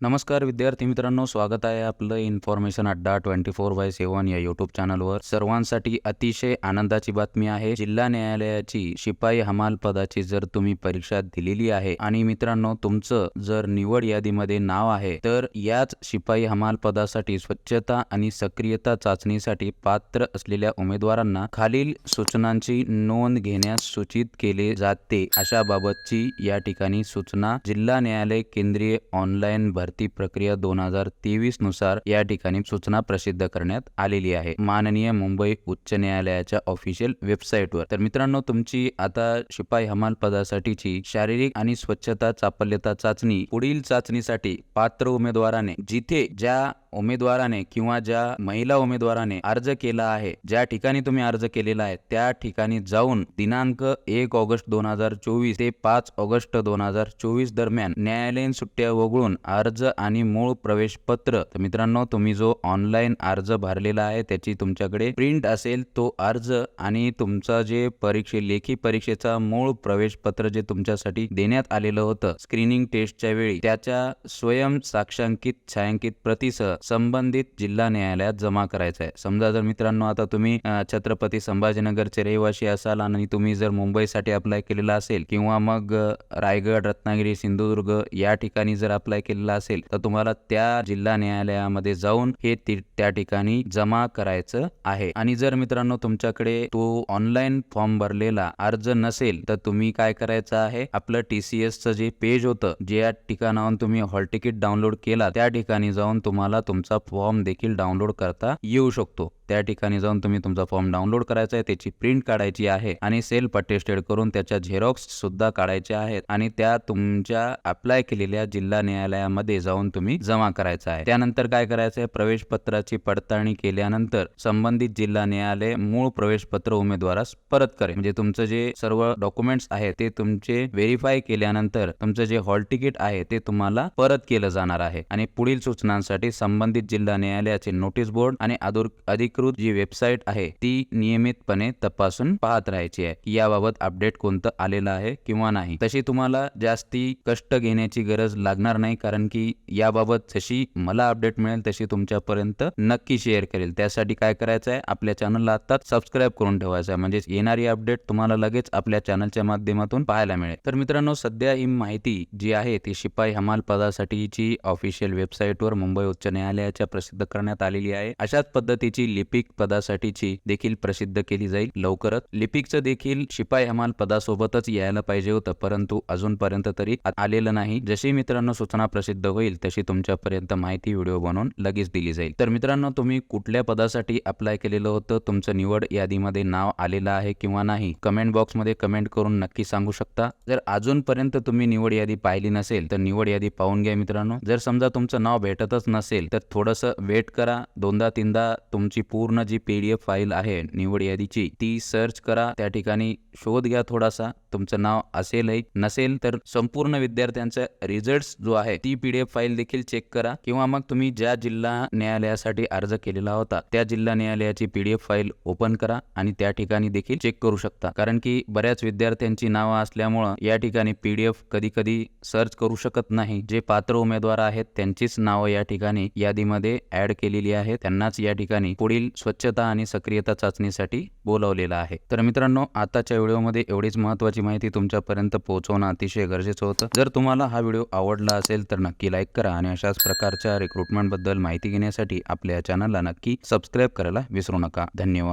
नमस्कार विद्यार्थी मित्रांनो स्वागत आहे आपलं इन्फॉर्मेशन अड्डा ट्वेंटी फोर बाय सेवन या युट्यूब चॅनलवर सर्वांसाठी अतिशय आनंदाची बातमी आहे जिल्हा न्यायालयाची शिपाई हमाल पदाची जर तुम्ही परीक्षा दिलेली आहे आणि मित्रांनो तुमचं जर निवड यादीमध्ये नाव आहे तर याच शिपाई हमाल पदासाठी स्वच्छता आणि सक्रियता चाचणीसाठी पात्र असलेल्या उमेदवारांना खालील सूचनांची नोंद घेण्यास सूचित केले जाते. अशा बाबतची या ठिकाणी सूचना जिल्हा न्यायालय केंद्रीय ऑनलाईन भरती प्रक्रिया दोन हजार तेवीसनुसार या ठिकाणी सूचना प्रसिद्ध करण्यात आलेली आहे. माननीय मुंबई उच्च न्यायालयाच्या ऑफिशियल वेबसाईटवर तर मित्रांनो तुमची आता शिपाई हमाल पदासाठीची शारीरिक आणि स्वच्छता चापल्यता चाचणी पुढील चाचणीसाठी पात्र उमेदवाराने जिथे ज्या उमेदवाराने किंवा ज्या महिला उमेदवाराने अर्ज केला आहे ज्या ठिकाणी तुम्ही अर्ज केलेला आहे त्या ठिकाणी जाऊन दिनांक एक ऑगस्ट दोन हजार चोवीस ते पाच ऑगस्ट दोन हजार चोवीस दरम्यान न्यायालयीन सुट्ट्या वगळून अर्ज आणि मूळ प्रवेश पत्र तर मित्रांनो तुम्ही जो ऑनलाईन अर्ज भरलेला आहे त्याची तुमच्याकडे प्रिंट असेल तो अर्ज आणि तुमचा जे परीक्षे लेखी परीक्षेचा मूळ प्रवेश पत्र जे तुमच्यासाठी देण्यात आलेलं होतं स्क्रीनिंग टेस्टच्या वेळी त्याच्या स्वयं साक्षांकित छायांकित प्रतीसह संबंधित जिल्हा न्यायालयात जमा करायचं आहे. समजा जर मित्रांनो आता तुम्ही छत्रपती संभाजीनगरचे रहिवासी असाल आणि तुम्ही जर मुंबईसाठी अप्लाय केलेला असेल किंवा मग रायगड रत्नागिरी सिंधुदुर्ग या ठिकाणी जर अप्लाय केलेला असेल तर तुम्हाला त्या जिल्हा न्यायालयामध्ये जाऊन हे त्या ठिकाणी जमा करायचं आहे. आणि जर मित्रांनो तुमच्याकडे तो ऑनलाईन फॉर्म भरलेला अर्ज नसेल तर तुम्ही काय करायचं आहे? आपलं टी सी एसचं जे पेज होतं ज्या ठिकाणाहून तुम्ही हॉल तिकीट डाउनलोड केला त्या ठिकाणी जाऊन तुम्हाला तुमचा फॉर्म देखील डाउनलोड करता येऊ शकतो. त्या ठिकाणी जाऊन तुम्ही तुमचा फॉर्म डाउनलोड करायचा आहे त्याची प्रिंट काढायची आहे आणि सेल्फ अटेस्टेड करून त्याच्या झेरॉक्स सुद्धा काढायच्या आहेत आणि त्या तुमच्या अप्लाय केलेल्या जिल्हा न्यायालयामध्ये जाऊन तुम्ही जमा करायचा आहे. त्यानंतर काय करायचं आहे? प्रवेश पत्राची पडताळणी केल्यानंतर संबंधित जिल्हा न्यायालय मूळ प्रवेश पत्र उमेदवारास परत करेल. म्हणजे तुमचं जे सर्व डॉक्युमेंट्स आहे ते तुमचे व्हेरीफाय केल्यानंतर तुमचं जे हॉल तिकीट आहे ते तुम्हाला परत केलं जाणार आहे. आणि पुढील सूचनांसाठी संबंधित जिल्हा न्यायालयाचे नोटीस बोर्ड आणि अधूर अधिकृत जी वेबसाईट आहे ती नियमितपणे तपासून पाहत राहायची आहे. याबाबत अपडेट कोणतं आलेलं आहे किंवा नाही तशी तुम्हाला जास्ती कष्ट घेण्याची गरज लागणार नाही कारण की याबाबत जशी मला अपडेट मिळेल तशी तुमच्यापर्यंत नक्की शेअर करेल. त्यासाठी काय करायचं आहे आपल्या चॅनलला आताच सबस्क्राईब करून ठेवायचं आहे. म्हणजे येणारी अपडेट तुम्हाला लगेच आपल्या चॅनलच्या माध्यमातून पाहायला मिळेल. तर मित्रांनो सध्या ही माहिती जी आहे ती शिपाई हमाल पदासाठीची ऑफिशियल वेबसाईटवर मुंबई उच्च न्यायालयाच्या प्रसिद्ध करण्यात आलेली आहे. अशाच पद्धतीची लिपिक पदासाठीची देखील प्रसिद्ध केली जाईल. लवकरच लिपिकचं देखील शिपाई हमाल पदासोबतच यायला पाहिजे होतं परंतु अजूनपर्यंत तरी आलेलं नाही. जशी मित्रांनो सूचना प्रसिद्ध होईल तशी तुमच्यापर्यंत माहिती व्हिडिओ बनवून लगेच दिली जाईल. तर मित्रांनो तुम्ही कुठल्या पदासाठी अप्लाय केलेलं होतं तुमचं निवड यादीमध्ये नाव आलेलं आहे किंवा नाही कमेंट बॉक्समध्ये कमेंट करून नक्की सांगू शकता. जर अजूनपर्यंत तुम्ही निवड यादी पाहिली नसेल तर निवड यादी पाहून घ्या मित्रांनो. जर समजा तुमचं नाव भेटतच नसेल तर थोडंसं वेट करा. दोनदा तीनदा तुमची पूर्ण G P D F file आहे निवड यादीची ती सर्च करा. त्या ठिकाणी शोध घ्या थोडासा. तुमचं नाव असेलही नसेल तर संपूर्ण विद्यार्थ्यांचा रिझल्ट जो आहे ती पीडीएफ फाईल देखील चेक करा. किंवा मग तुम्ही ज्या जिल्हा न्यायालयासाठी अर्ज केलेला होता त्या जिल्हा न्यायालयाची पीडीएफ फाईल ओपन करा आणि त्या ठिकाणी देखील चेक करू शकता. कारण की बऱ्याच विद्यार्थ्यांची नावं असल्यामुळं या ठिकाणी पीडीएफ कधी कधी सर्च करू शकत नाही. जे पात्र उमेदवार आहेत त्यांचीच नावं या ठिकाणी यादीमध्ये ऍड केलेली आहे त्यांनाच या ठिकाणी पुढील स्वच्छता आणि सक्रियता चाचणीसाठी बोलावलेला आहे. तर मित्रांनो आताच्या व्हिडिओमध्ये एवढीच महत्वाची माहिती तुमच्यापर्यंत पोहोचवणं अतिशय गरजेचं होतं. जर तुम्हाला हा व्हिडिओ आवडला असेल तर नक्की लाईक करा आणि अशाच प्रकारच्या रिक्रुटमेंटबद्दल माहिती घेण्यासाठी आपल्या चॅनलला नक्की सबस्क्राईब करायला विसरू नका. धन्यवाद.